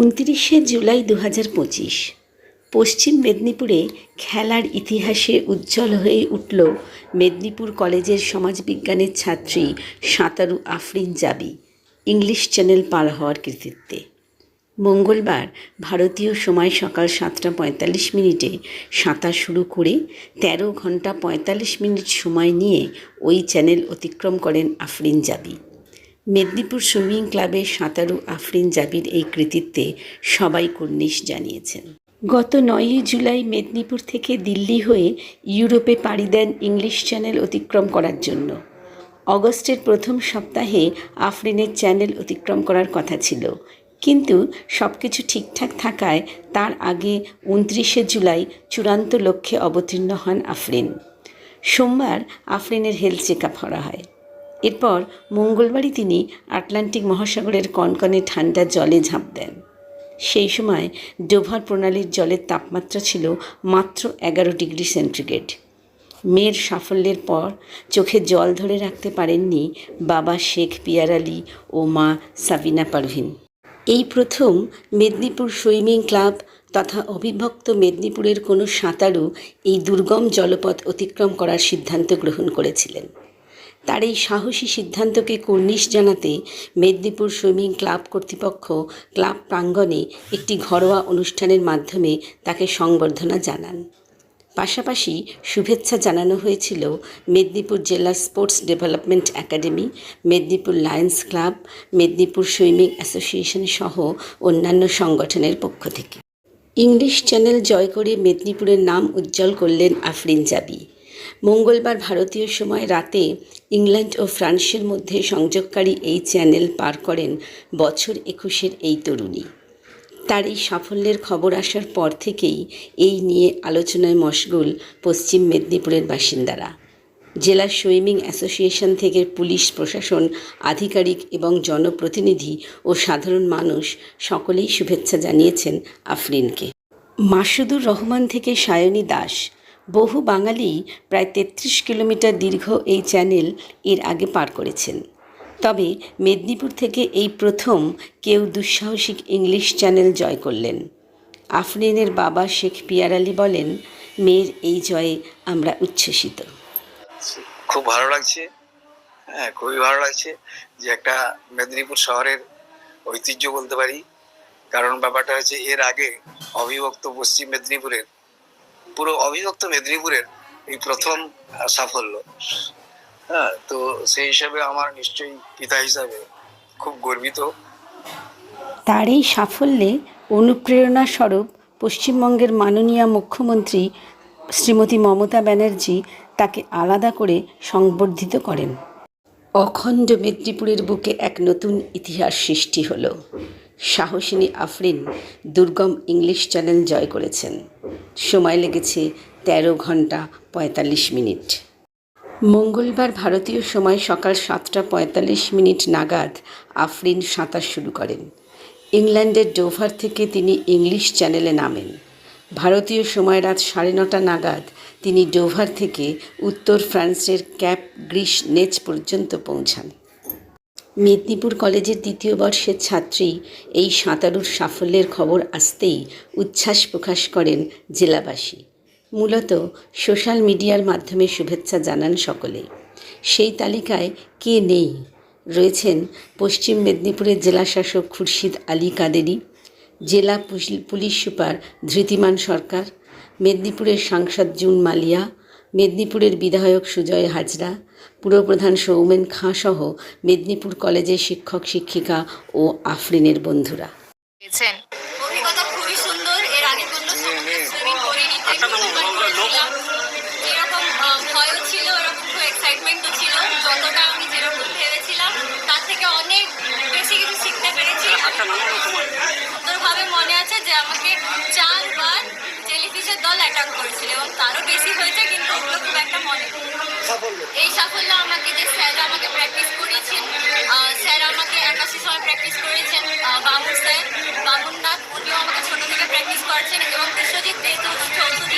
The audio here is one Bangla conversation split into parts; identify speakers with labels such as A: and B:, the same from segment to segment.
A: উনত্রিশে জুলাই দু পঁচিশ। পশ্চিম মেদিনীপুরে খেলার ইতিহাসে উজ্জ্বল হয়ে উঠল মেদিনীপুর কলেজের সমাজবিজ্ঞানের ছাত্রী সাঁতারু আফরিন জাবি, ইংলিশ চ্যানেল পার হওয়ার কৃতিত্বে। মঙ্গলবার ভারতীয় সময় সকাল সাতটা পঁয়তাল্লিশ মিনিটে সাঁতার শুরু করে তেরো ঘণ্টা পঁয়তাল্লিশ মিনিট সময় নিয়ে ওই চ্যানেল অতিক্রম করেন আফরিন জাবি। মেদিনীপুর সুইমিং ক্লাবের সাঁতারু আফরিন জাবির এই কৃতিত্বে সবাই কুর্নিশ জানিয়েছেন। গত নয়ই জুলাই মেদিনীপুর থেকে দিল্লি হয়ে ইউরোপে পাড়ি দেন ইংলিশ চ্যানেল অতিক্রম করার জন্য। অগস্টের প্রথম সপ্তাহে আফরিনের চ্যানেল অতিক্রম করার কথা ছিল। কিন্তু সব কিছু ঠিকঠাক থাকায় তার আগে উনত্রিশে জুলাই চূড়ান্ত লক্ষ্যে অবতীর্ণ হন আফরিন। সোমবার আফরিনের হেলথ চেক আপ করা হয়। এরপর মঙ্গলবারই তিনি আটলান্টিক মহাসাগরের কনকনে ঠান্ডা জলে ঝাঁপ দেন। সেই সময় ডোভার প্রণালীর জলের তাপমাত্রা ছিল মাত্র এগারো ডিগ্রি সেন্টিগ্রেড। মেয়ের সাফল্যের পর চোখে জল ধরে রাখতে পারেননি বাবা শেখ পিয়ার আলী ও মা সাবিনা পারভিন। এই প্রথম মেদিনীপুর সুইমিং ক্লাব তথা অবিভক্ত মেদিনীপুরের কোনো সাঁতারু এই দুর্গম জলপথ অতিক্রম করার সিদ্ধান্ত গ্রহণ করেছিলেন। তার এই সাহসী সিদ্ধান্তকে কর্নিশ জানাতে মেদিনীপুর সুইমিং ক্লাব কর্তৃপক্ষ ক্লাব প্রাঙ্গণে একটি ঘরোয়া অনুষ্ঠানের মাধ্যমে তাকে সংবর্ধনা জানান। পাশাপাশি শুভেচ্ছা জানানো হয়েছিল মেদিনীপুর জেলা sports development academy, Medinipur Lions club, Medinipur swimming association সহ অন্যান্য সংগঠনের পক্ষ থেকে। ইংলিশ চ্যানেল জয় করে মেদিনীপুরের নাম উজ্জ্বল করলেন আফরিন জাবি। মঙ্গলবার ভারতীয় সময় রাতে ইংল্যান্ড ও ফ্রান্সের মধ্যে সংযোগকারী এই চ্যানেল পার করেন বছর একুশের এই তরুণী। তার এই সাফল্যের খবর আসার পর থেকেই এই নিয়ে আলোচনায় মশগুল পশ্চিম মেদিনীপুরের বাসিন্দারা। জেলা সুইমিং অ্যাসোসিয়েশন থেকে পুলিশ, প্রশাসন, আধিকারিক এবং জনপ্রতিনিধি ও সাধারণ মানুষ সকলেই শুভেচ্ছা জানিয়েছেন আফরিনকে। মাসুদুর রহমান থেকে সায়নী দাস। বহু বাঙালি প্রায় তেত্রিশ কিলোমিটার দীর্ঘ এই চ্যানেল এর আগে পার করেছেন। তবে মেদিনীপুর থেকে এই প্রথম কেউ দুঃসাহসিক ইংলিশ চ্যানেল জয় করলেন। আফরিনের বাবা শেখ পিয়ার আলী বলেন, মেয়ের এই জয়ে আমরা উচ্ছ্বসিত।
B: খুব ভালো লাগছে হ্যাঁ খুবই ভালো লাগছে যে একটা মেদিনীপুর শহরের ঐতিহ্য বলতে পারি। কারণ ব্যাপারটা হচ্ছে এর আগে অবিভক্ত পশ্চিম মেদিনীপুরের পুরো অবিভক্ত মেদিনীপুরের এই প্রথম সাফল্য। হ্যাঁ তো সেই হিসাবে আমার নিশ্চয়ই পিতা হিসাবে খুব গর্বিত।
A: তার এই সাফল্যে অনুপ্রেরণা স্বরূপ পশ্চিমবঙ্গের মাননীয় মুখ্যমন্ত্রী শ্রীমতী মমতা ব্যানার্জি তাকে আলাদা করে সংবর্ধিত করেন। অখণ্ড মেদিনীপুরের বুকে এক নতুন ইতিহাস সৃষ্টি হলো। সাহসিনী আফরিন দুর্গম ইংলিশ চ্যানেল জয় করেছেন। সময় লেগেছে তেরো ঘণ্টা পঁয়তাল্লিশ মিনিট। মঙ্গলবার ভারতীয় সময় সকাল সাতটা পঁয়তাল্লিশ মিনিট নাগাদ আফরিন সাঁতার শুরু করেন। ইংল্যান্ডের ডোভার থেকে তিনি ইংলিশ চ্যানেলে নামেন। ভারতীয় সময় রাত সাড়ে নটা নাগাদ তিনি ডোভার থেকে উত্তর ফ্রান্সের ক্যাপ গ্রিস নেচ পর্যন্ত পৌঁছান। মেদিনীপুর কলেজের দ্বিতীয় বর্ষের ছাত্রী। এই সাঁতারুর সাফল্যের খবর আসতেই উচ্ছ্বাস প্রকাশ করেন জেলাবাসী। মূলত সোশ্যাল মিডিয়ার মাধ্যমে শুভেচ্ছা জানান সকলে সেই তালিকায় কে নেই? রয়েছেন পশ্চিম মেদিনীপুরের জেলাশাসক খুরশিদ আলী কাদেরি, জেলা পুলিশ সুপার ধৃতিমান সরকার, মেদিনীপুরের সাংসদ জুন মালিয়া, মেদিনীপুরের বিধায়ক সুজয় হাজরা পুরপ্রধান সৌমেন খাঁ সহ মেদিনীপুর কলেজের শিক্ষক শিক্ষিকা ও আফরিনের বন্ধুরা।
C: অভিজ্ঞতা খুবই সুন্দর এর আগে কোনো সুইমিং করিনি তাই প্রথমবার করেছিলাম। যেরকম ভয়ও ছিল ওরকম খুব এক্সাইটমেন্টও ছিল যতটা আমি যেরকম ভেবেছিলাম তার থেকে অনেক বেশি কিছু শিখতে পেরেছি। সুন্দরভাবে মনে আছে যে আমাকে চারবার জেলিফিশের দল অ্যাটাক করেছিল এবং তারও বেশি হয়েছে কিন্তু ওগুলো খুব একটা মনে এই সাফল্য আমাকে যে স্যার আমাকে প্র্যাকটিস করিয়েছেন স্যার আমাকে একাশি সময় প্র্যাকটিস করেছেন বাবুর স্যার বাবুরনাথ উনিও আমাকে ছোটো থেকে প্র্যাকটিস করেছেন এবং বিশ্বজিৎ দে চৌধুরী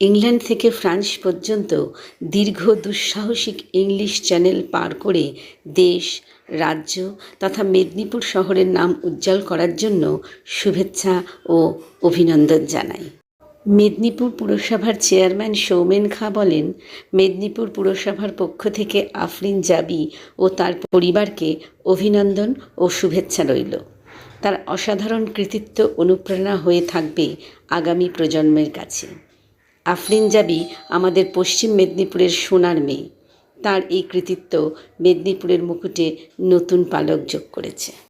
A: ইংল্যান্ড থেকে ফ্রান্স পর্যন্ত দীর্ঘ দুঃসাহসিক ইংলিশ চ্যানেল পার করে দেশ, রাজ্য তথা মেদিনীপুর শহরের নাম উজ্জ্বল করার জন্য শুভেচ্ছা ও অভিনন্দন জানাই। মেদিনীপুর পুরসভার চেয়ারম্যান সৌমেন খা বলেন, মেদিনীপুর পুরসভার পক্ষ থেকে আফরিন জাবি ও তার পরিবারকে অভিনন্দন ও শুভেচ্ছা রইল। তার অসাধারণ কৃতিত্ব অনুপ্রেরণা হয়ে থাকবে আগামী প্রজন্মের কাছে। আফরিন জাবি আমাদের পশ্চিম মেদিনীপুরের সোনার মেয়ে। তার এই কৃতিত্ব মেদিনীপুরের মুকুটে নতুন পালক যোগ করেছে।